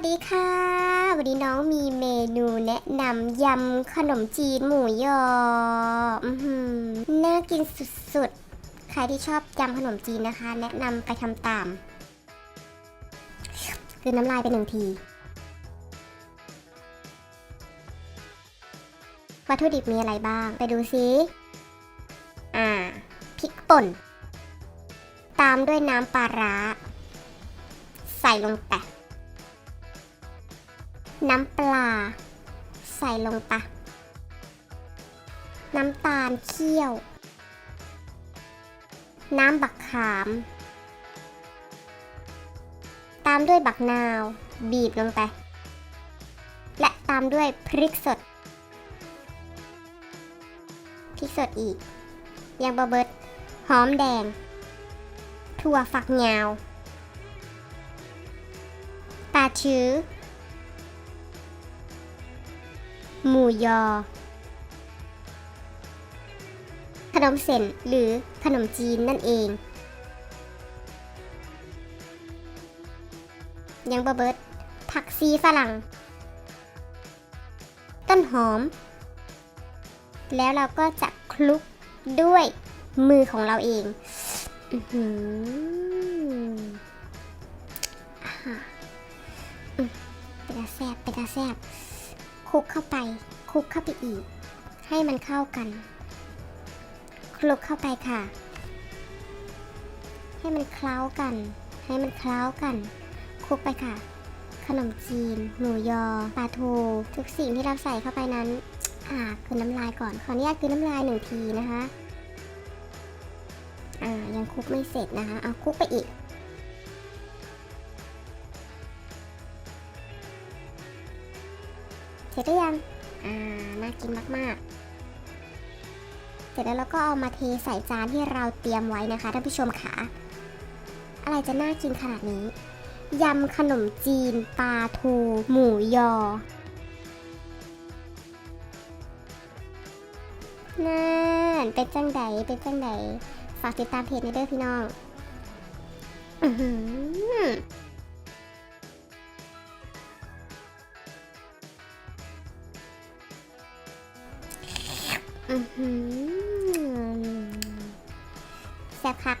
วัสดีค่ะ วันนี้น้องมีเมนูแนะนำยำขนมจีนหมูยออือหือน่ากินสุดๆ ใครที่ชอบยำขนมจีนนะคะ แนะนำไปทำตาม คือน้ำลายไปหนึ่งที วัตถุดิบมีอะไรบ้าง ไปดูซิ อ่า พริกป่น ตามด้วยน้ำปลาร้า ใส่ลงไป น้ำปลา ใส่ลงไปน้ำตาลเคี่ยว น้ำบักขาม ตามด้วยบักนาว บีบลงไป และตามด้วยพริกสด พริกสดอีก ยังบะเบิด หอมแดง ถั่วฝักยาว ปลาชื้อ หมูยอ ขนมเส้นหรือขนมจีนนั่นเอง ยังบะเบิด ผักซีฝรั่ง ต้นหอม แล้วเราก็จะคลุกด้วยมือของเราเองอือหือออเป็นตาแซบเป็นตาแซบ คลุกเข้าไปคลุกเข้าไปอีก ให้มันเข้ากันคลุกเข้าไปค่ะ ให้มันเคล้ากัน ให้มันเคล้ากันคลุกไปค่ะ ขนมจีน หมูยอปลาทูทุกสิ่งที่เราใส่เข้าไปนั้นอ่าคือน้ำลายก่อนขออนุญาตคือน้ำลายหนึ่งทีนะคะอ่ายังคลุกไม่เสร็จนะคะเอาคลุกไปอีก ร็จหรือยัง อ่า น่ากินมาก ๆ เสร็จแล้วเราก็เอามาเทใส่จานที่เราเตรียมไว้นะคะท่านผู้ชมค่ะ อะไรจะน่ากินขนาดนี้ ยำขนมจีนปลาทู หมูยอ นั่น เป็นจังใดเป็นจังใดฝากติดตามเพจในเด้อพี่น้อง อือหือ อือหือแซ่บคัก